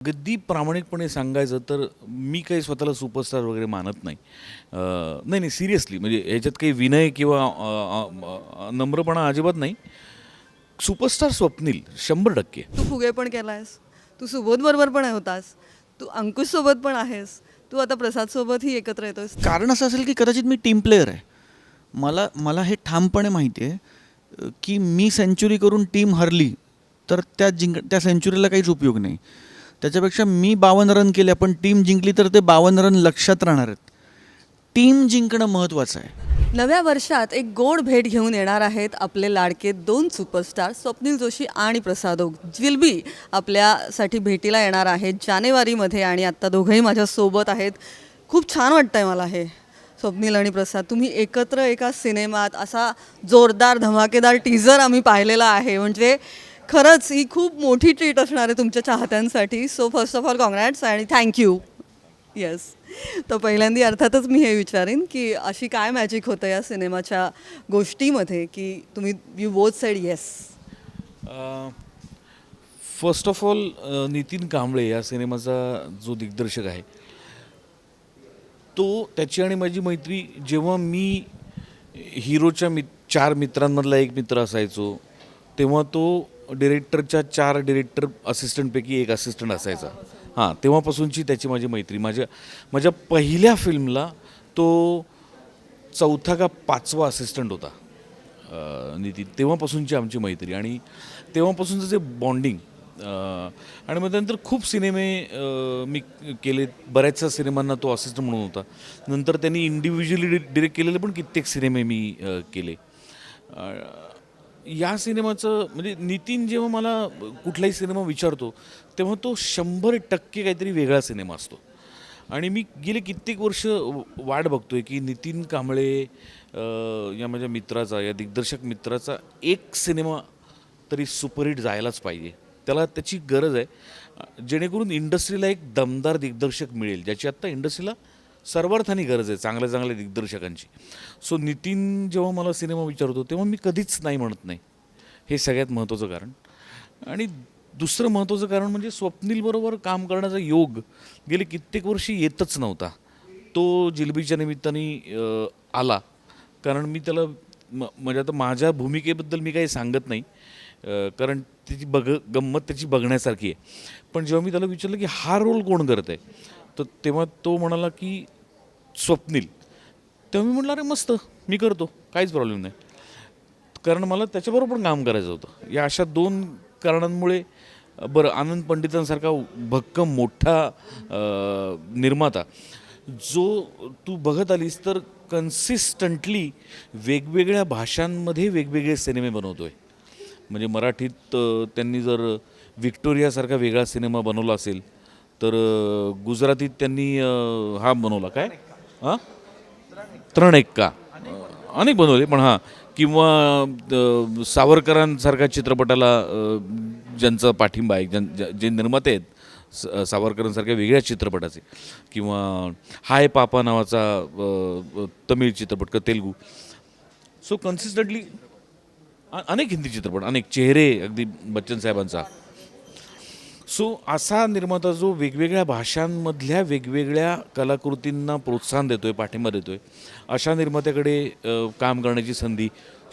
अगदी प्रामाणिकपणे सांगायचं तर मी काही स्वतःला सुपरस्टार वगैरे मानत नाही. नाही नाही सिरियसली म्हणजे ह्याच्यात काही विनय किंवा नम्रपणा अजिबात नाही. सुपरस्टार स्वप्नील शंभर टक्के. तू फुगे पण केलायस. तू सुबोध बरोबर पण होतास. तू अंकुश सोबत पण आहेस. तू आता प्रसाद सोबतही एकत्र येतोस कारण असं असेल की कदाचित मी टीम प्लेअर आहे. मला मला हे ठामपणे माहिती आहे की मी सेंचुरी करून टीम हरली तर त्या जिंक त्या सेंचुरीला काहीच उपयोग नाही. त्याच्यापेक्षा मी बावन्न रन केले पण टीम जिंकली तर ते बावन्न रन लक्षात राहणार आहेत. टीम जिंकणं महत्त्वाचं आहे. नव्या वर्षात एक गोड भेट घेऊन येणार आहेत आपले लाडके दोन सुपरस्टार स्वप्नील जोशी आणि प्रसाद ओक. जिलबी आपल्यासाठी भेटीला येणार आहेत जानेवारीमध्ये आणि आत्ता दोघंही माझ्यासोबत आहेत. खूप छान वाटतं आहे मला हे. स्वप्नील आणि प्रसाद तुम्ही एकत्र एका सिनेमात असा जोरदार धमाकेदार टीझर आम्ही पाहिलेला आहे. म्हणजे खरंच ही खूप मोठी ट्रीट असणार आहे तुमच्या चाहत्यांसाठी. So first of all congrats आणि थँक्यू येस तर पहिल्यांदा अर्थातच मी हे विचारेन की अशी काय मॅजिक होतं या सिनेमाच्या गोष्टीमध्ये की तुम्ही you both side yes first of all Nitin Kamble या सिनेमाचा जो दिग्दर्शक आहे तो त्याची आणि माझी मैत्री जेव्हा मी हिरोच्या मि चार मित्रांमधला एक मित्र असायचो तेव्हा तो डिरेक्टरच्या चार डिरेक्टर असिस्टंटपैकी एक असिस्टंट असायचा. हां तेव्हापासूनची त्याची माझी मैत्री. माझ्या माझ्या पहिल्या फिल्मला तो चौथा का पाचवा असिस्टंट होता नितीन. तेव्हापासूनची आमची मैत्री. आणि तेव्हापासूनचं जे बॉन्डिंग आणि मग त्यानंतर खूप सिनेमे मी केले. बऱ्याचशा सिनेमांना तो असिस्टंट म्हणून होता. नंतर त्यांनी इंडिव्हिज्युअली डिरेक्ट केलेले पण कित्येक सिनेमे मी केले. या सिनेमाचं म्हणजे नितीन जेव्हा मला कुठलाही सिनेमा विचारतो तेव्हा तो शंभर टक्के काहीतरी वेगळा सिनेमा असतो. आणि मी गेले कित्येक वर्ष वाट बघतोय की नितीन कांबळे या माझ्या मित्राचा या दिग्दर्शक मित्राचा एक सिनेमा तरी सुपरहिट जायलाच पाहिजे. त्याला त्याची गरज आहे. जेणेकरून इंडस्ट्रीला एक दमदार दिग्दर्शक मिळेल ज्याची आत्ता इंडस्ट्रीला सर्वार्थाने गरज आहे चांगल्या चांगल्या दिग्दर्शकांची. सो नितीन जेव्हा मला सिनेमा विचारतो तेव्हा मी कधीच नाही म्हणत नाही. हे सगळ्यात महत्त्वाचं कारण. आणि दुसरं महत्त्वाचं कारण म्हणजे स्वप्नीलबरोबर काम करण्याचा योग गेले कित्येक वर्षी येतच नव्हता. तो जिलबीच्या निमित्ताने आला. कारण मी त्याला म म्हणजे आता माझ्या भूमिकेबद्दल मी काही सांगत नाही. कारण त्याची बघ गंमत त्याची बघण्यासारखी आहे. पण जेव्हा मी त्याला विचारलं की हा रोल कोण करत आहे? तर तेव्हा तो म्हणाला की स्वप्नील. तेव्हा मी म्हटलं अरे मस्त. मी करतो. काहीच प्रॉब्लेम नाही. कारण मला त्याच्याबरोबर पण काम करायचं होतं. या अशा दोन कारणांमुळे बरं आनंद पंडितांसारखा भक्कम मोठा निर्माता जो तू बघत आलीस तर कन्सिस्टंटली वेगवेगळ्या भाषांमध्ये वेगवेगळे सिनेमे बनवतो आहे म्हणजे मराठीत त्यांनी जर विक्टोरियासारखा वेगळा सिनेमा बनवला असेल तर गुजरातीत त्यांनी हा बनवला. काय? हां? तरण एक्का अनेक बनवले. पण हां किंवा सावरकरांसारख्या चित्रपटाला ज्यांचा पाठिंबा आहे ज्यां जे निर्माते आहेत स- सावरकरांसारख्या वेगळ्या चित्रपटाचे किंवा हाय पापा नावाचा तमिळ चित्रपट का तेलगू. सो कन्सिस्टंटली अनेक हिंदी चित्रपट अनेक चेहरे अगदी बच्चन साहेबांचा. सो असा निर्माता जो वेगवेगळ्या भाषांमधल्या वेगवेगळ्या कलाकृतींना प्रोत्साहन देतो आहे पाठिंबा देतो आहे अशा निर्मात्याकडे काम करण्याची संधी.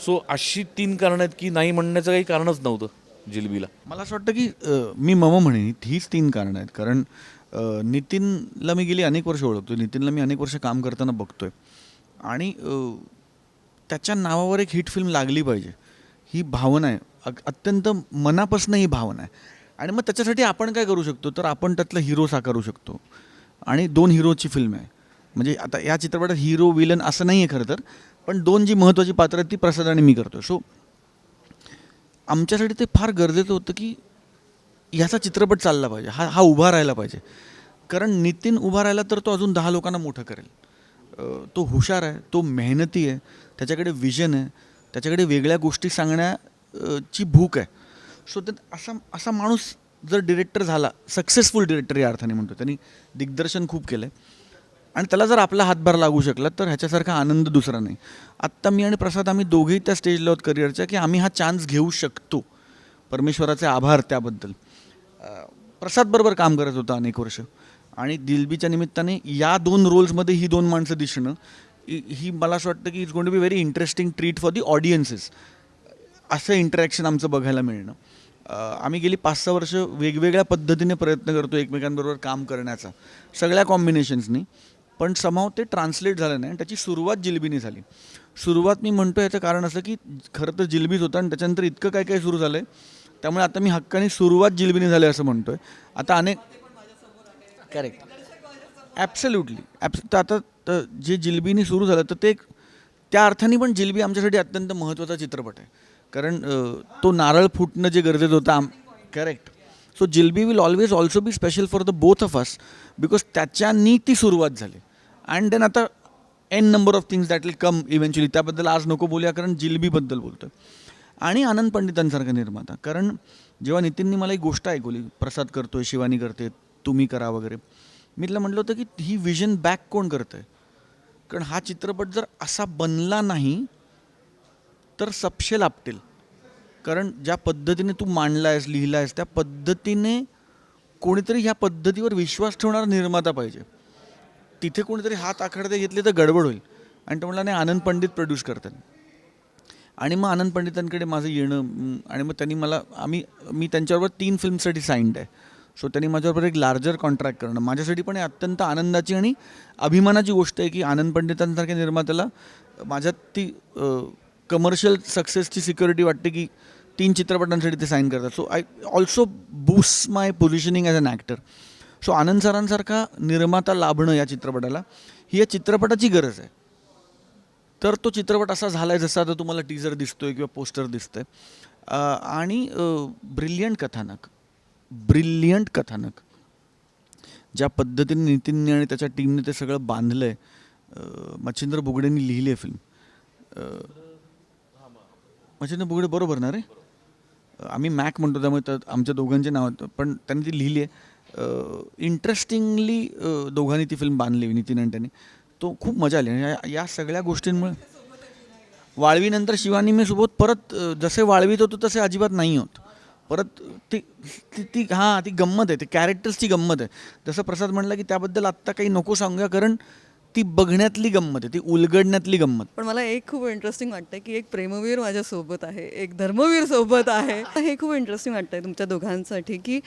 सो अशी तीन कारण आहेत की नाही म्हणण्याचं काही कारणच नव्हतं जिलबीला. मला असं वाटतं की मी मम म्हणेन हीच तीन कारणं आहेत. कारण नितीनला मी गेली अनेक वर्ष ओळखतो नितीनला मी अनेक वर्ष काम करताना बघतोय. आणि त्याच्या नावावर एक हिट फिल्म लागली पाहिजे. ही भावना आहे. अत्यंत मनापासून ही भावना आहे. आणि मग त्याच्यासाठी आपण काय करू शकतो? तर आपण त्यातला हिरो साकारू शकतो. आणि दोन हिरोची फिल्म आहे. म्हणजे आता या चित्रपटात हिरो विलन असं नाही आहे खरं तर पण दोन जी महत्त्वाची पात्र आहेत ती प्रसाद आणि मी करतो सो आमच्यासाठी ते फार गरजेचं होतं की ह्याचा चित्रपट चालला पाहिजे. हा हा उभा राहायला पाहिजे. कारण नितीन उभा राहिला तर तो अजून दहा लोकांना मोठं करेल. तो हुशार आहे तो मेहनती आहे त्याच्याकडे विजन आहे त्याच्याकडे वेगळ्या गोष्टी सांगण्याची भूक आहे. सो त्यात असा असा माणूस जर डिरेक्टर झाला सक्सेसफुल डिरेक्टर या अर्थाने म्हणतो त्यांनी दिग्दर्शन खूप केलं आहे आणि त्याला जर आपला हातभार लागू शकला तर ह्याच्यासारखा आनंद दुसरा नाही. आत्ता मी आणि प्रसाद आम्ही दोघेही त्या स्टेजला आहोत करिअरच्या की आम्ही हा चान्स घेऊ शकतो. परमेश्वराचे आभार त्याबद्दल. प्रसादबरोबर काम करत होता अनेक वर्ष. आणि दिलबीच्या निमित्ताने या दोन रोल्समध्ये ही दोन माणसं दिसणं ही ही मला असं वाटतं की it's going to be very interesting treat for the audiences असं इंटरॅक्शन आमचं बघायला मिळणं. आम्ही गेली पाच सहा वर्ष वेगवेगळ्या पद्धतीने प्रयत्न करतो एकमेकांबरोबर काम करण्याचा सगळ्या कॉम्बिनेशन्सनी पण समाव ते ट्रान्सलेट झालं नाही आणि त्याची सुरुवात जिलबीने झाली. सुरुवात मी म्हणतो याचं कारण असं की खरं तर जिलबीच होतं आणि त्याच्यानंतर इतकं काय काय सुरू झालं आहे त्यामुळे आता मी हक्काने सुरुवात जिलबीने झाली असं म्हणतो आहे आता अनेक करेक्ट ॲब्सल्युटली ॲब्स तर आता तर जे जिलबीने सुरू झालं तर ते त्या अर्थाने पण जिलबी आमच्यासाठी अत्यंत महत्त्वाचा चित्रपट आहे. कारण तो नारळ फुटणं जे गरजेचं होतं आम correct so jalebi will always also be special for the both of us because त्याच्यानी ती सुरुवात झाली. अँड देन आता an number of things that will come eventually त्याबद्दल आज नको बोलूया कारण जिलबीबद्दल बोलतोय. आणि आनंद पंडितांसारखा निर्माता. कारण जेव्हा नितीननी मला एक गोष्ट ऐकवली प्रसाद करतोय शिवानी करते तुम्ही करा वगैरे. मी तिला म्हटलं होतं की ही विजन बॅक कोण करतंय? कारण हा चित्रपट जर असा बनला नाही तर सपशे आपटेल कारण ज्या पद्धतीने तू मांडला आहेस लिहिला आहेस त्या पद्धतीने कोणीतरी ह्या पद्धतीवर विश्वास ठेवणारा निर्माता पाहिजे. तिथे कोणीतरी हात आखडते घेतले तर गडबड होईल. आणि तो म्हणला नाही आनंद पंडित प्रोड्यूस करतात. आणि मग आनंद पंडितांकडे माझं येणं आणि मग त्यांनी मला आम्ही मी त्यांच्याबरोबर तीन फिल्मसाठी साईंड आहे. सो त्यांनी माझ्याबरोबर एक लार्जर कॉन्ट्रॅक्ट करणं. माझ्यासाठी पण अत्यंत आनंदाची आणि अभिमानाची गोष्ट आहे की आनंद पंडितांसारख्या निर्मात्याला माझ्यात ती कमर्शियल सक्सेसची सिक्युरिटी वाटते की तीन चित्रपटांसाठी ते साईन करतात. So I also boost my positioning as an actor so Anand सरांसारखा निर्माता लाभणं या चित्रपटाला ही या चित्रपटाची गरज आहे. तर तो चित्रपट असा झाला आहे जसा आता तुम्हाला टीजर दिसतोय किंवा पोस्टर दिसतंय. आणि ब्रिलियंट कथानक. ब्रिलियंट कथानक. ज्या पद्धतीने नितीनने आणि त्याच्या टीमने ते सगळं बांधलं आहे मच्छिंद्र बुगडेंनी लिहिली आहे फिल्म मच्छिंद्र बुगडे बरोबर ना रे. आम्ही मॅक म्हणतो त्यामुळे तर आमच्या दोघांचे नाव आहेत. पण त्यांनी ती लिहिली आहे. इंटरेस्टिंगली दोघांनी ती फिल्म बांधली नितीन आणि त्यांनी. तो खूप मजा आली. आणि या- या सगळ्या गोष्टींमुळे वाळवीनंतर शिवानी मी सोबत परत जसे वाळवीत होतो तसे अजिबात नाही होत. परत ती ती ती हां ती गंमत आहे. ती कॅरेक्टर्सची गंमत आहे. जसं प्रसाद म्हणला की त्याबद्दल आत्ता काही नको सांगूया कारण ती बघण्यातली गंमत आहे ती उलगडण्यातली गंमत. पण मला एक खूप इंटरेस्टिंग वाटतं की एक प्रेमवीर माझ्या सोबत आहे एक धर्मवीर सोबत आहे. हे खूप इंटरेस्टिंग वाटतंय तुमच्या दोघांसाठी की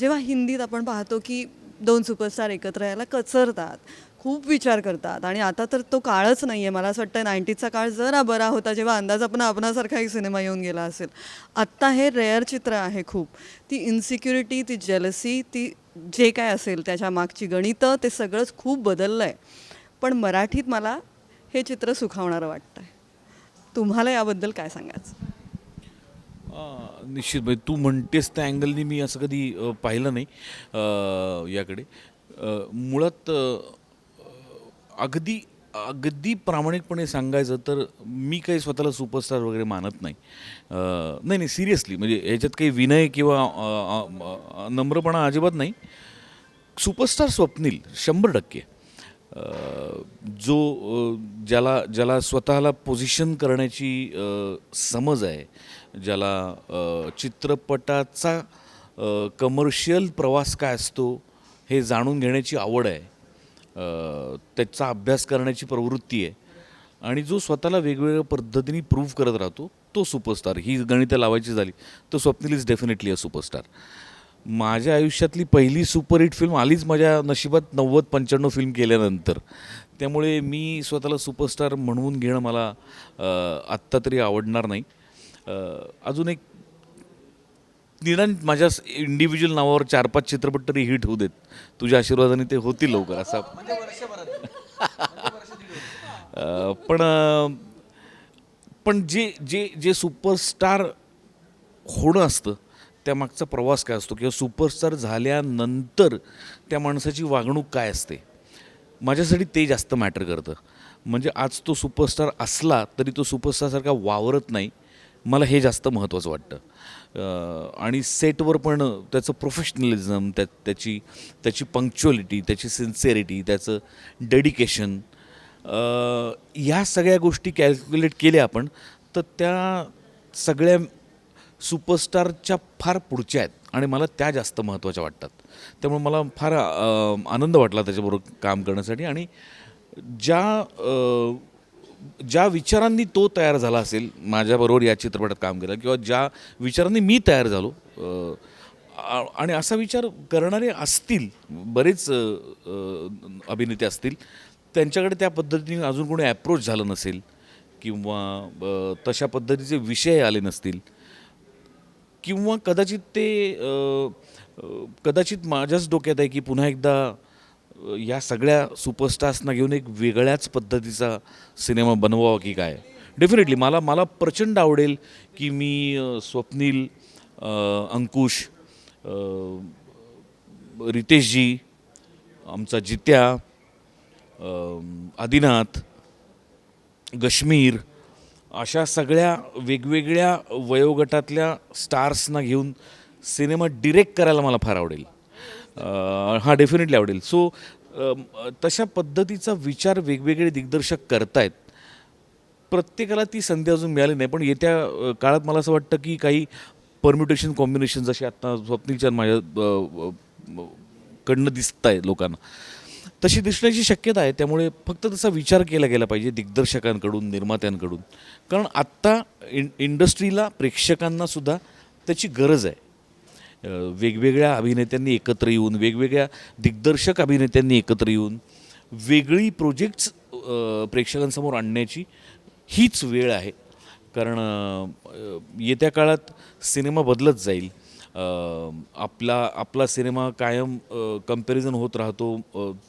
जेव्हा हिंदीत आपण पाहतो की दोन सुपरस्टार एकत्र यायला कचरतात खूप विचार करतात आणि आता तर तो काळच नाही आहे मला असं वाटतं नाईन्टीजचा काळ जरा बरा होता जेव्हा अंदाज आपण आपणासारखा एक सिनेमा येऊन गेला असेल. आत्ता हे रेअर चित्र आहे खूप. ती इन्सिक्युरिटी ती जेलसी ती जे काय असेल त्याच्या मागची गणितं ते सगळंच खूप बदललं आहे पण मराठीत मला हे चित्र सुखावणारं वाटतं आहे तुम्हाला याबद्दल काय सांगायचं? निश्चित म्हणजे तू म्हणतेस त्या अँगलनी मी असं कधी पाहिलं नाही याकडे. मुळात अगदी अगदी प्रामाणिकपणे सांगायचं तर मी काही स्वतःला सुपरस्टार वगैरे मानत नाही. नाही नाही सिरियसली म्हणजे ह्याच्यात काही विनय किंवा नम्रपणा अजिबात नाही. सुपरस्टार स्वप्नील शंभर टक्के. जो ज्याला ज्याला स्वतःला पोझिशन करण्याची समज आहे ज्याला चित्रपटाचा कमर्शियल प्रवास काय असतो हे जाणून घेण्याची आवड आहे. त्याचा अभ्यास करण्याची प्रवृत्ती आहे. आणि जो स्वतःला वेगवेगळ्या पद्धतीने प्रूव्ह करत राहतो तो सुपरस्टार ही गणितं लावायची झाली तर Swapnil is definitely a superstar माझ्या आयुष्यातली पहिली सुपरहिट फिल्म आलीच माझ्या नशिबात नव्वद पंच्याण्णव फिल्म केल्यानंतर. त्यामुळे मी स्वतःला सुपरस्टार म्हणवून घेणं मला आत्ता तरी आवडणार नाही. अजून एक निदान माझ्या इंडिव्हिज्युअल नावावर चार पाच चित्रपट तरी हिट होऊ देत. तुझ्या आशीर्वादाने ते होतील लवकर असा. अ, पण अ, पण जे जे जे सुपरस्टार होणं असतं त्यामागचा प्रवास काय असतो किंवा सुपरस्टार झाल्यानंतर त्या माणसाची वागणूक काय असते? माझ्यासाठी ते जास्त मॅटर करतं. म्हणजे आज तो सुपरस्टार असला तरी तो सुपरस्टारसारखा वावरत नाही. मला हे जास्त महत्त्वाचं वाटतं. आणि सेटवर पण त्याचं प्रोफेशनलिझम त्या त्याची त्याची पंक्च्युअलिटी त्याची सिन्सिअरिटी त्याचं डेडिकेशन ह्या सगळ्या गोष्टी कॅल्क्युलेट केल्या आपण तर त्या सगळ्या सुपरस्टारच्या फार पुढच्या आहेत आणि मला त्या जास्त महत्त्वाच्या वाटतात. त्यामुळे मला फार आनंद वाटला त्याच्याबरोबर काम करण्यासाठी आणि ज्या ज्या विचारांनी तो तयार झाला असेल माझ्याबरोबर या चित्रपटात काम केलं किंवा ज्या विचारांनी मी तयार झालो आणि असा विचार करणारे असतील बरेच अभिनेते असतील त्यांच्याकडे त्या पद्धतीने अजून कोणी ॲप्रोच झालं नसेल किंवा तशा पद्धतीचे विषय आले नसतील किंवा कदाचित ते कदाचित माझ्याच डोक्यात आहे की पुन्हा एकदा या सगळ्या सुपरस्टार्सना घेऊन एक वेगळ्याच पद्धतीचा सिनेमा बनवावा की काय? डेफिनेटली मला मला प्रचंड आवडेल की मी स्वप्नील अंकुश रितेशजी आमचा जित्या आदिनाथ गश्मीर अशा सगळ्या वेगवेगळ्या वयोगटातल्या स्टार्सना घेऊन सिनेमा डिरेक्ट करायला मला फार आवडेल. हा डेफिनेटली आवडेल. सो तशा पद्धतीचा विचार वेगवेगळे दिग्दर्शक करतायत. प्रत्येकाला ती संधी अजून मिळाली नाही पण येत्या काळात मला असं वाटतं की काही परम्युटेशन कॉम्बिनेशन जसे आत्ता स्वप्नीलच्या माझ्या कडनं दिसत आहे लोकांना. तशी दिसण्याची शक्यता आहे. त्यामुळे फक्त तसा विचार केला गेला पाहिजे दिग्दर्शकांकडून निर्मात्यांकडून. कारण आत्ता इं इंडस्ट्रीला प्रेक्षकांना सुद्धा त्याची गरज आहे. वेगवेगळ्या अभिनेत्यांनी एकत्र येऊन वेगवेगळ्या दिग्दर्शक अभिनेत्यांनी एकत्र येऊन वेगळी प्रोजेक्ट्स प्रेक्षकांसमोर आणण्याची हीच वेळ आहे. कारण येत्या काळात सिनेमा बदलत जाईल. आपला आपला सिनेमा कायम कंपॅरिझन होत राहतो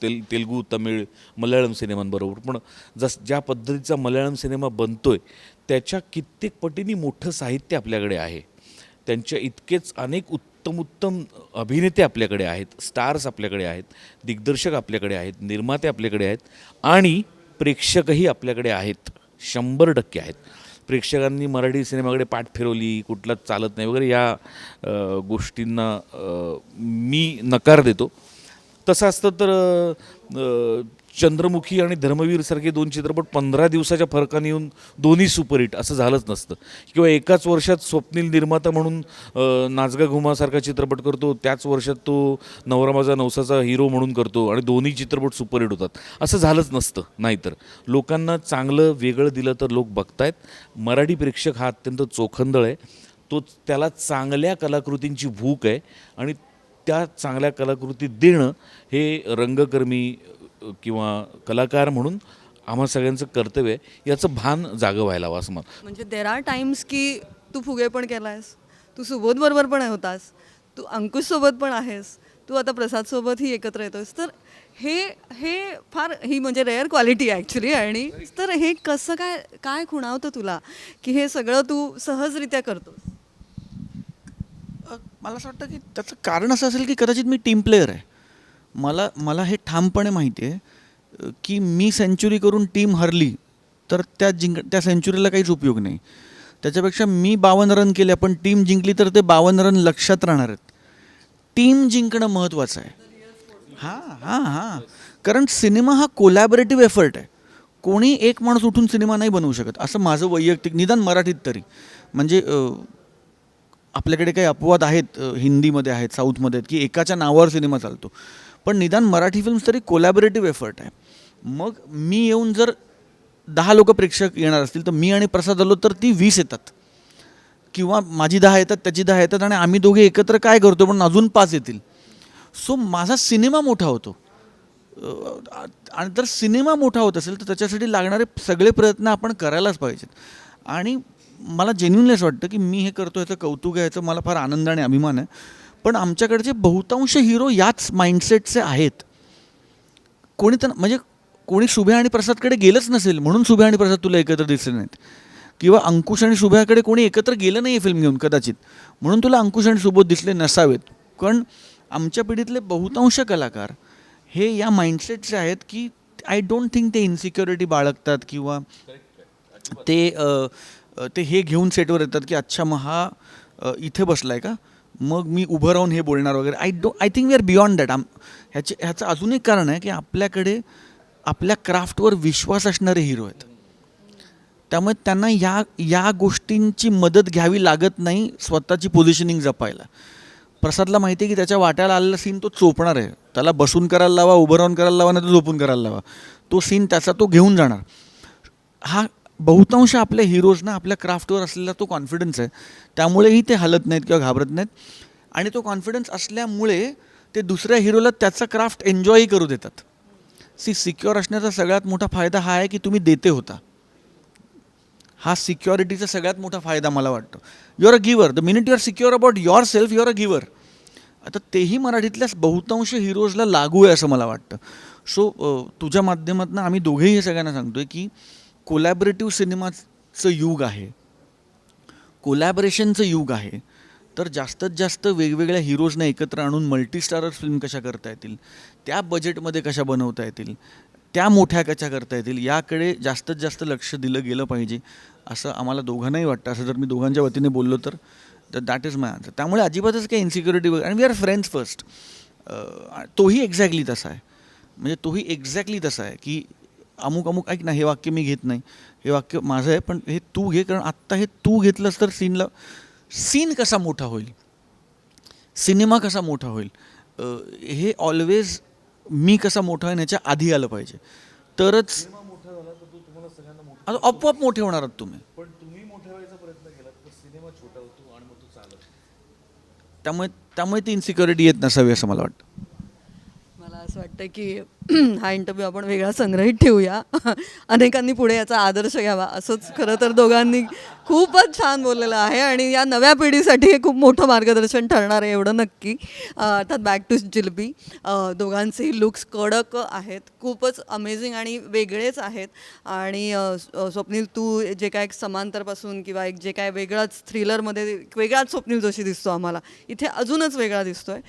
तेल तेलगू तमिळ मल्याळम सिनेमांबरोबर. पण जस ज्या पद्धतीचा मल्याळम सिनेमा बनतोय त्याच्या कित्येक पटीने मोठं साहित्य आपल्याकडे आहे. त्यांच्या इतकेच अनेक उत्तम उत्तम अभिनेते आपल्याकडे आहेत स्टार्स आपल्याकडे आहेत दिग्दर्शक आपल्याकडे आहेत निर्माते आपल्याकडे आहेत आणि प्रेक्षकही आपल्याकडे आहेत शंभर टक्के आहेत. प्रेक्षकांनी मराठी सिनेमाकडे पाठ फिरवली कुठलाच चालत नाही वगैरे या गोष्टींना मी नकार देतो. तसं असतं तर चंद्रमुखी आणि धर्मवीर सारखे दोन चित्रपट पंधरा दिवसाच्या फरकाने येऊन दोन्ही सुपरहिट असं झालंच नसतं. किंवा एकाच वर्षात स्वप्नील निर्माता म्हणून नाजगा नाचगा घुमासारखा चित्रपट करतो त्याच वर्षात तो नवरा माझा नवसाचा हिरो म्हणून करतो आणि दोन्ही चित्रपट सुपरहिट होतात. असं झालंच नसतं नाहीतर. लोकांना चांगलं वेगळं दिलं तर लोक बघतायत. मराठी प्रेक्षक हा अत्यंत चोखंदळ आहे. तो त्याला चांगल्या कलाकृतींची भूक आहे आणि त्या चांगल्या कलाकृती देणं हे रंगकर्मी किंवा कलाकार म्हणून आम्हा सगळ्यांचं कर्तव्य आहे याचं भान जागं व्हायला हवं असं मला म्हणजे देर आर टाइम्स की तू फुगे पण केलायस तू सुबोध बरोबर पण होतास तू अंकुश सोबत पण आहेस तू आता प्रसाद सोबतही एकत्र येतोस. तर हे हे फार ही म्हणजे रेअर क्वालिटी आहे ॲक्च्युली आणि तर हे कसं काय काय खुणावतं तुला की हे सगळं तू सहजरित्या करतोस? मला असं वाटतं की त्याचं कारण असं असेल की कदाचित मी टीम प्लेअर आहे. मला मला हे ठामपणे माहिती आहे की मी सेंचुरी करून टीम हरली तर त्या जिंक त्या सेंचुरीला काहीच उपयोग नाही. त्याच्यापेक्षा मी बावन्न रन केले पण टीम जिंकली तर ते बावन्न रन लक्षात राहणार आहेत. टीम जिंकणं महत्त्वाचं आहे. हां हां हां. कारण सिनेमा हा कोलॅबरेटिव्ह एफर्ट आहे. कोणी एक माणूस उठून सिनेमा नाही बनवू शकत असं माझं वैयक्तिक निदान मराठीत तरी. म्हणजे आपल्याकडे काही अपवाद आहेत हिंदीमध्ये आहेत साऊथमध्ये आहेत की एकाच्या नावावर सिनेमा चालतो. पण निदान मराठी फिल्म्स तरी कोलॅबरेटिव्ह एफर्ट आहे. मग मी येऊन जर दहा लोक प्रेक्षक येणार असतील तर मी आणि प्रसाद आलो तर ती वीस येतात. किंवा माझी दहा येतात त्याची दहा येतात आणि आम्ही दोघे एकत्र काय करतो पण अजून पाच येतील. सो माझा सिनेमा मोठा होतो. आणि जर सिनेमा मोठा होत असेल तर त्याच्यासाठी लागणारे सगळे प्रयत्न आपण करायलाच पाहिजेत. आणि मला जेन्युनली असं वाटतं की मी हे करतो याचं कौतुक आहे याचं मला फार आनंद आणि अभिमान आहे. पण आमच्याकडचे बहुतांश हिरो याच माइंडसेटचे आहेत. कोणी तर म्हणजे कोणी शुभ्या आणि प्रसादकडे गेलंच नसेल म्हणून शुभ्या आणि प्रसाद तुला एकत्र दिसले नाहीत. किंवा अंकुश आणि शुभ्याकडे कोणी एकत्र गेलं नाही आहे फिल्म घेऊन कदाचित. म्हणून तुला अंकुश आणि सुबोध दिसले नसावेत. कारण आमच्या पिढीतले बहुतांश कलाकार हे या माइंडसेटचे आहेत की आय डोंट थिंक ते इन्सिक्युरिटी बाळगतात किंवा ते ते हे घेऊन सेटवर येतात की अच्छा मग हा इथे बसला आहे का? मग मी उभं राहून हे बोलणार वगैरे. I do I think we are beyond that um ह्याचे ह्याचं अजून एक कारण आहे की आपल्याकडे आपल्या क्राफ्टवर विश्वास असणारे हिरो आहेत. त्यामुळे त्यांना या या गोष्टींची मदत घ्यावी लागत नाही स्वतःची पोझिशनिंग जपायला. प्रसादला माहिती आहे की त्याच्या वाट्याला आलेला सीन तो चोपणार आहे. त्याला बसून करायला लावा उभं राहून करायला लावा नाही तर झोपून करायला लावा. तो सीन त्याचा तो घेऊन जाणार. हा बहुतांश आपल्या हिरोजना आपल्या क्राफ्टवर असलेला तो कॉन्फिडन्स आहे. त्यामुळेही ते हलत नाहीत किंवा घाबरत नाहीत. आणि तो कॉन्फिडन्स असल्यामुळे ते दुसऱ्या हिरोला त्याचा क्राफ्ट एन्जॉयही करू देतात. सी सिक्युअर असण्याचा सगळ्यात मोठा फायदा हा आहे की तुम्ही देते होता. हा सिक्युरिटीचा सगळ्यात मोठा फायदा मला वाटतो. You are a giver the minute you are secure about yourself you're a giver आता तेही मराठीतल्या बहुतांश हिरोजला लागू आहे असं मला वाटतं. सो तुझ्या माध्यमातून आम्ही दोघेही हे सगळ्यांना सांगतोय की कोलॅबरेटिव्ह सिनेमाचं युग आहे. कोलॅबरेशनचं युग आहे. तर जास्तीत जास्त वेगवेगळ्या हिरोजना एकत्र आणून मल्टीस्टारर फिल्म कशा करता येतील? त्या बजेटमध्ये कशा बनवता येतील? त्या मोठ्या कशा करता येतील? याकडे जास्तीत जास्त लक्ष दिलं गेलं पाहिजे असं आम्हाला दोघांनाही वाटतं. असं जर मी दोघांच्या वतीने बोललो तर दॅट इज माय आन्सर त्यामुळे अजिबातच काही इन्सिक्युरिटी वगैरे आणि वी आर फ्रेंड्स फर्स्ट तोही एक्झॅक्टली तसा आहे. म्हणजे तोही एक्झॅक्टली तसा आहे की अमुक अमुक ऐक ना हे वाक्य मी घेत नाही. हे वाक्य माझं आहे पण हे तू घे कारण आत्ता हे तू घेतलंस तर सीनला सीन कसा मोठा होईल? सिनेमा कसा मोठा होईल? हे ऑलवेज मी कसा मोठा होईन याच्या आधी आलं पाहिजे. तरच आता आपोआप मोठे होणार आहात तुम्ही. पण तुम्ही व्हायचा प्रयत्न केला तर सिनेमा छोटा होतो आणि मग तो चालत त्यामुळे त्यामुळे ती इन्सिक्युरिटी येत नसावी असं मला वाटतं. मला असं वाटतं की हा इंटरव्ह्यू आपण वेगळा संग्रहित ठेवूया. अनेकांनी पुढे याचा आदर्श घ्यावा असंच खरं तर दोघांनी खूपच छान बोललेलं आहे आणि या नव्या पिढीसाठी हे खूप मोठं मार्गदर्शन ठरणार आहे एवढं नक्की. अर्थात बॅक टू जिलबी दोघांचेही लुक्स कडक आहेत खूपच अमेझिंग आणि वेगळेच आहेत. आणि स्वप्नील तू जे काय एक समांतरपासून किंवा एक जे काय वेगळाच थ्रिलरमध्ये वेगळाच स्वप्नील जोशी दिसतो आम्हाला. इथे अजूनच वेगळा दिसतोय.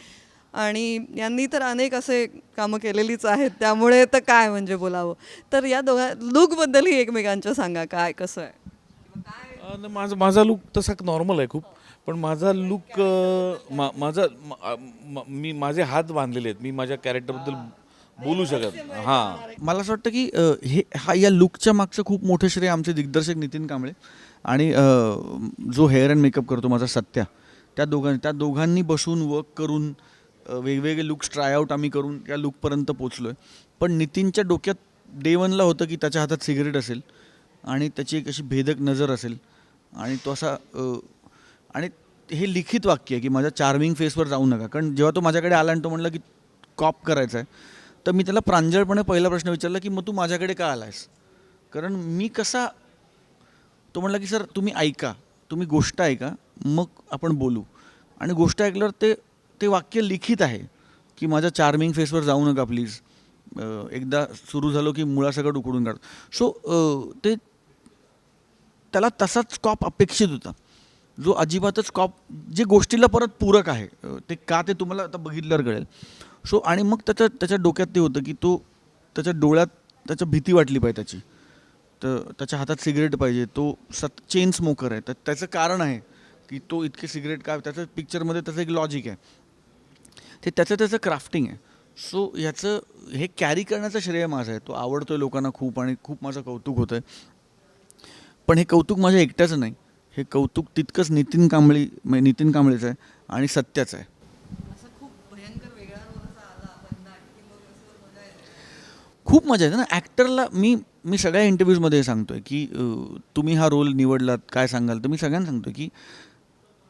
आणि यांनी तर अनेक असे कामं केलेलीच आहेत. त्यामुळे तर काय म्हणजे बोलावं? तर या दोघा लुकबद्दलही एकमेकांच्या सांगा काय कसं आहे? माझा माझा लुक तसा नॉर्मल आहे खूप. पण माझा लुक माझा म- अ, म- मी माझे हात बांधलेले आहेत. मी माझ्या कॅरेक्टरबद्दल बोलू शकत हां. मला असं वाटतं की हे हा या लुकच्या मागचं खूप मोठं श्रेय आमचे दिग्दर्शक नितीन कांबळे आणि जो हेअर अँड मेकअप करतो माझा सत्या त्या दोघां त्या दोघांनी बसून वर्क करून वेगवेगळे लुक्स ट्रायआउट आम्ही करून त्या लुकपर्यंत पोचलो आहे पण नितीनच्या डोक्यात डे वनला होतं की त्याच्या हातात सिगरेट असेल आणि त्याची एक अशी भेदक नजर असेल आणि तो असा आणि हे लिखित वाक्य आहे की माझ्या चार्मिंग फेसवर जाऊ नका. कारण जेव्हा तो माझ्याकडे आला आणि तो म्हणला की कॉप करायचा आहे तर मी त्याला प्रांजळपणे पहिला प्रश्न विचारला की मग तू माझ्याकडे का आलायस? कारण मी कसा तो म्हटला की सर तुम्ही ऐका. तुम्ही गोष्ट ऐका. मग आपण बोलू. आणि गोष्ट ऐकल्यावर ते ते वाक्य लिखित आहे की माझ्या चार्मिंग फेसवर जाऊ नका प्लीज एकदा सुरू झालो की मुळासकट उकडून काढ सो ते त्याला तसाच कॉप अपेक्षित होता. जो अजिबातच कॉप जे गोष्टीला परत पूरक आहे ते का ते तुम्हाला आता बघितल्यावर कळेल. सो आणि मग त्याच्या त्याच्या डोक्यात ते होतं की तो त्याच्या डोळ्यात त्याच्या भीती वाटली पाहिजे त्याची. तर त्याच्या हातात सिगरेट पाहिजे. तो सत चेन स्मोकर आहे. तर त्याचं कारण आहे की तो इतके सिगरेट का त्याचं पिक्चरमध्ये त्याचं एक लॉजिक आहे. ते त्याचं त्याचं क्राफ्टिंग आहे. सो ह्याचं हे कॅरी करण्याचं श्रेय माझं आहे. तो आवडतोय लोकांना खूप आणि खूप माझं कौतुक होतं आहे पण हे कौतुक माझ्या एकट्याचं नाही. हे कौतुक तितकंच नितीन कांबळी म्हणजे नितीन कांबळेचं आहे आणि सत्याचं आहे. खूप मजा येते. ना. ॲक्टरला मी मी सगळ्या इंटरव्ह्यूजमध्ये हे सांगतोय की तुम्ही हा रोल निवडलात काय सांगाल? तर मी सगळ्यांना सांगतोय की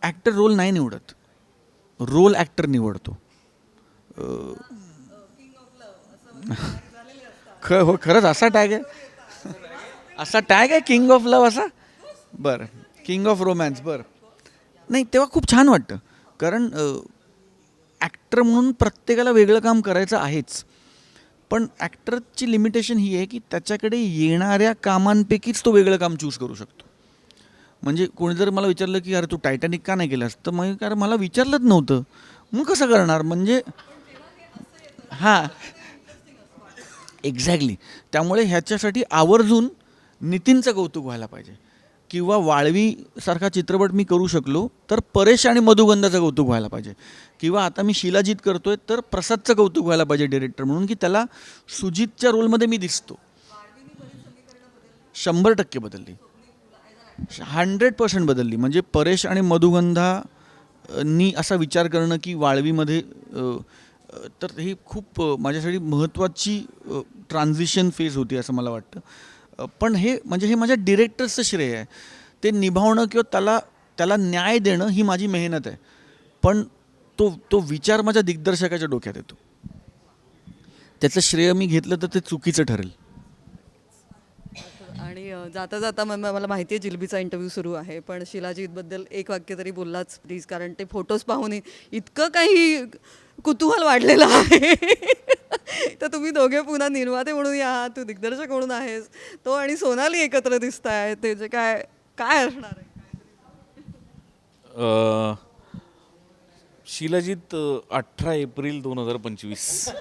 ॲक्टर रोल नाही निवडत. रोल ॲक्टर निवडतो. ख हो खरंच असा टॅग आहे? असा टॅग आहे किंग ऑफ लव असा? बरं. किंग ऑफ रोमॅन्स बरं. नाही तेव्हा खूप छान वाटतं. कारण ॲक्टर म्हणून प्रत्येकाला वेगळं काम करायचं आहेच. पण ॲक्टरची लिमिटेशन ही आहे की त्याच्याकडे येणाऱ्या कामांपैकीच तो वेगळं काम चूज करू शकतो. म्हणजे कोणी जर मला विचारलं की अरे तू टायटॅनिक का नाही केलास? तर मग कारण मला विचारलंच नव्हतं. मग कसं करणार? म्हणजे हां. एक्झॅक्टली त्यामुळे ह्याच्यासाठी आवर्जून नितीनचं कौतुक व्हायला पाहिजे. किंवा वाळवीसारखा चित्रपट मी करू शकलो तर परेश आणि मधुगंधाचं कौतुक व्हायला पाहिजे. किंवा आता मी शिलाजीत करतोय तर प्रसादचं कौतुक व्हायला पाहिजे डिरेक्टर म्हणून की त्याला सुजितच्या रोलमध्ये मी दिसतो. शंभर टक्के बदलली. हंड्रेड पर्सेंट बदलली. म्हणजे परेश आणि मधुगंधा नी असा विचार करणं की वाळवीमध्ये तर ही खूप माझ्यासाठी महत्त्वाची ट्रान्झिशन फेज होती असं मला वाटतं. पण हे म्हणजे हे माझ्या डिरेक्टर्सचं श्रेय आहे. ते निभावणं किंवा त्याला त्याला न्याय देणं ही माझी मेहनत आहे. पण तो तो विचार माझ्या दिग्दर्शकाच्या डोक्यात येतो. त्याचं श्रेय मी घेतलं तर ते चुकीचं ठरेल. जाता जाता म- मला माहिती आहे जिलबीचा इंटरव्ह्यू सुरू आहे पण शिलाजीतबद्दल एक वाक्य तरी बोललाच प्लीज कारण ते फोटोज पाहून इतकं काही कुतूहल वाढलेलं आहे. तर तुम्ही दोघे पुन्हा निर्माते म्हणून आहात तू दिग्दर्शक म्हणून आहेस. तो आणि सोनाली एकत्र दिसत आहे ते जे काय काय असणार आहे? अ, शिलाजीत अठरा एप्रिल दोन हजार पंचवीस.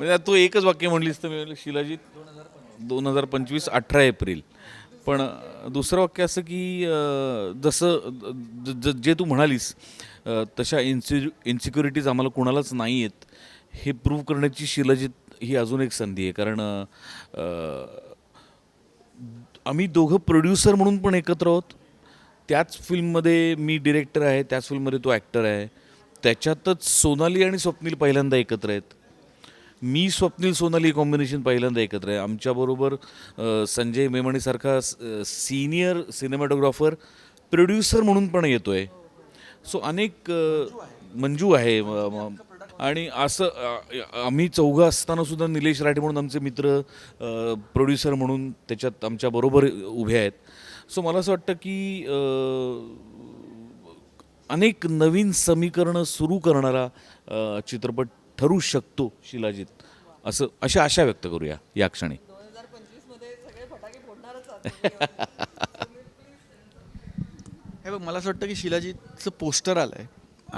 म्हणजे तू एकच वाक्य म्हणलीस तर मी म्हणलं दोन हजार पंचवीस अठरा एप्रिल. पण दुसरं वाक्य असं की जसं ज- ज- जे तू म्हणालीस तशा इन्सि इन्सिक्युरिटीज आम्हाला कोणालाच नाही आहेत हे प्रूव्ह करण्याची शिलाजीत ही अजून एक संधी आहे. कारण आम्ही दोघं प्रोड्युसर म्हणून पण एकत्र आहोत. त्याच फिल्ममध्ये मी डिरेक्टर आहे त्याच फिल्ममध्ये तो ॲक्टर आहे. त्याच्यातच सोनाली आणि स्वप्नील पहिल्यांदा एकत्र आहेत. मी स्वप्नील सोनाली कॉम्बिनेशन पहिल्यांदा एकत्र आहे. आमच्याबरोबर संजय मेमणीसारखा सिनियर सिनेमॅटोग्राफर प्रोड्युसर म्हणून पण येतो आहे सो अनेक मंजू आहे आणि असं आम्ही चौघं असतानासुद्धा निलेश राठे म्हणून आमचे मित्र प्रोड्युसर म्हणून त्याच्यात आमच्याबरोबर उभे आहेत. सो मला असं वाटतं की अनेक नवीन समीकरणं सुरू करणारा चित्रपट ठरू शकतो शिलाजीत. असं अशी आशा व्यक्त करूया या क्षणी. हे बघ मला असं वाटतं की शिलाजीतचं पोस्टर आलं आहे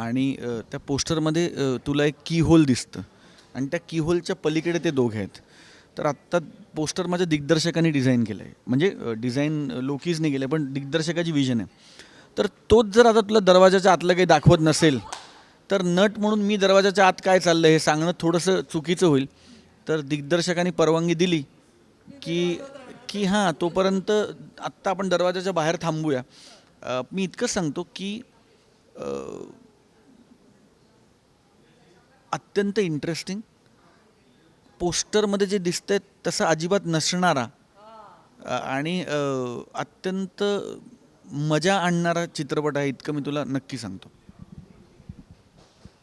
आणि त्या पोस्टरमध्ये तुला एक की होल दिसतं आणि त्या की होलच्या पलीकडे ते दोघे आहेत. तर आत्ता पोस्टर माझ्या दिग्दर्शकांनी डिझाईन केलं आहे म्हणजे डिझाईन लोकीजने केलं आहे पण दिग्दर्शकाची विजन आहे. तर तोच जर आता तुला दरवाजाच्या आतलं काही दाखवत नसेल तर नट म्हणून मी दरवाजाच्या आत काय चाललं हे सांगणं थोडंसं चुकीचं होईल. तर दिग्दर्शकांनी परवानगी दिली की की हां तोपर्यंत आत्ता आपण दरवाजाच्या बाहेर थांबूया. मी इतकंच सांगतो की अत्यंत इंटरेस्टिंग पोस्टरमध्ये जे दिसतंय तसं अजिबात नसणारा आणि अत्यंत मजा आणणारा चित्रपट आहे इतकं मी तुला नक्की सांगतो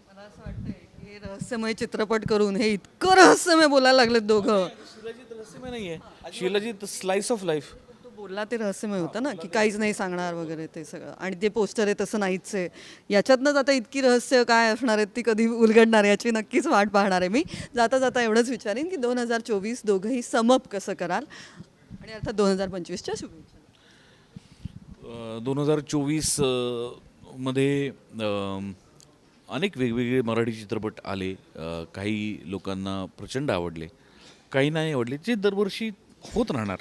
मला असं वाटतंय की हे रहस्यमय चित्रपट करून हे इतकं रहस्यमय बोलायला लागलेत दोघं. शिलाजीत रहस्यमय नाही आहे शिलाजीत स्लाइस ऑफ लाईफ तो बोलला ते रहस्यमय होतं ना की काहीच नाही सांगणार वगैरे ते सगळं. आणि ते पोस्टर आहे तसं नाहीच आहे. याच्यातनंच आता इतकी रहस्य काय असणार आहेत ती कधी उलगडणार याची नक्कीच वाट पाहणार आहे मी. जाता जाता एवढंच विचारेन की दोन हजार चोवीस दोघंही समप कसं कराल? आणि अर्थात दोन हजार पंचवीसच्या शुभेच्छा. दोन हजार चोवीसमध्ये अम, अनेक वेगवेगळे मराठी चित्रपट आले अ, काही लोकांना प्रचंड आवडले काही नाही आवडले जे दरवर्षी होत राहणार.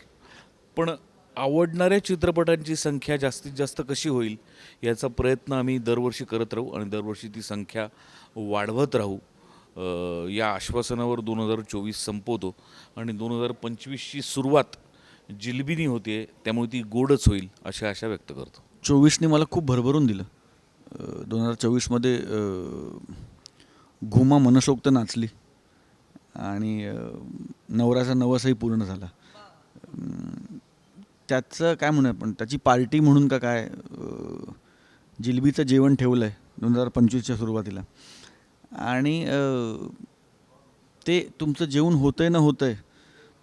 पण आवडणाऱ्या चित्रपटांची संख्या जास्तीत जास्त कशी होईल याचा प्रयत्न आम्ही दरवर्षी करत राहू आणि दरवर्षी ती संख्या वाढवत राहू. अ, या आश्वासनावर दोन हजार चोवीस संपवतो आणि दोन हजार पंचवीसची सुरुवात जिलबिनी होते त्यामुळे ती गोडच होईल अशी आशा व्यक्त करतो. चोवीसने मला खूप भरभरून दिलं. दोन हजार चोवीसमध्ये घुमा मनसोक्त नाचली. आणि नवराचा नवसही पूर्ण झाला. त्याचं काय म्हणू आपण? त्याची पार्टी म्हणून का काय जिलबीचं जेवण ठेवलं आहे दोन हजार पंचवीसच्या सुरुवातीला. आणि ते तुमचं जेवण होतं आहे ना होतं आहे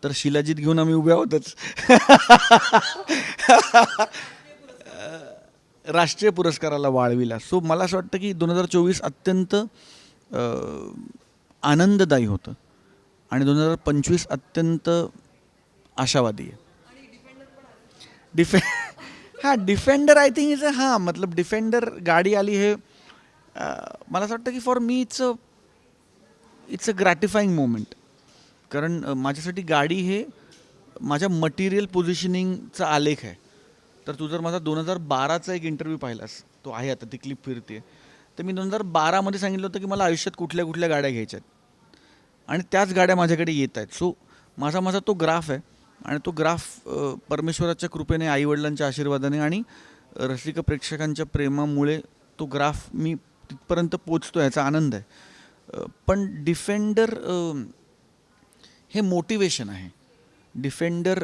तर शिलाजीत घेऊन आम्ही उभ्या होतच राष्ट्रीय पुरस्काराला वाळविला. सो मला असं वाटतं की दोन हजार चोवीस अत्यंत आनंददायी होतं. आणि दोन हजार पंचवीस अत्यंत आशावादी आहे. डिफे हां defender I think is a हां मतलब डिफेंडर गाडी आली हे मला असं वाटतं की for me it's a it's a gratifying moment कारण माझ्यासाठी गाडी हे माझ्या मटेरियल पोझिशनिंगचा आलेख आहे. तर तू जर माझा दोन हजार बाराचा एक इंटरव्ह्यू पाहिलास तो आहे आता ती क्लिप फिरते तर मी दोन हजार बारामध्ये सांगितलं होतं की मला आयुष्यात कुठल्या कुठल्या गाड्या घ्यायच्या आहेत. आणि त्याच गाड्या माझ्याकडे येत आहेत. सो माझा माझा तो ग्राफ आहे. आणि तो ग्राफ परमेश्वराच्या कृपेने आईवडिलांच्या आशीर्वादाने आणि रसिक प्रेक्षकांच्या प्रेमामुळे तो ग्राफ मी तिथपर्यंत पोचतो याचा आनंद आहे. पण डिफेंडर हे मोटिवेशन आहे. डिफेंडर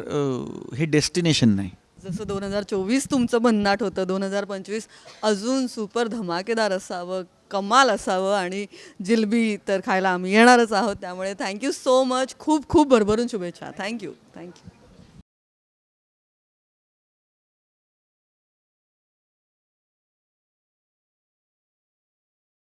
हे डेस्टिनेशन नाही. जसं दोन हजार चोवीस तुमचं भन्नाट होतं. दोन हजार पंचवीस अजून सुपर धमाकेदार असावं कमाल असावं आणि जिलबी तर खायला आम्ही येणारच आहोत. त्यामुळे थँक्यू सो मच खूप खूप भरभरून शुभेच्छा. Thank you thank you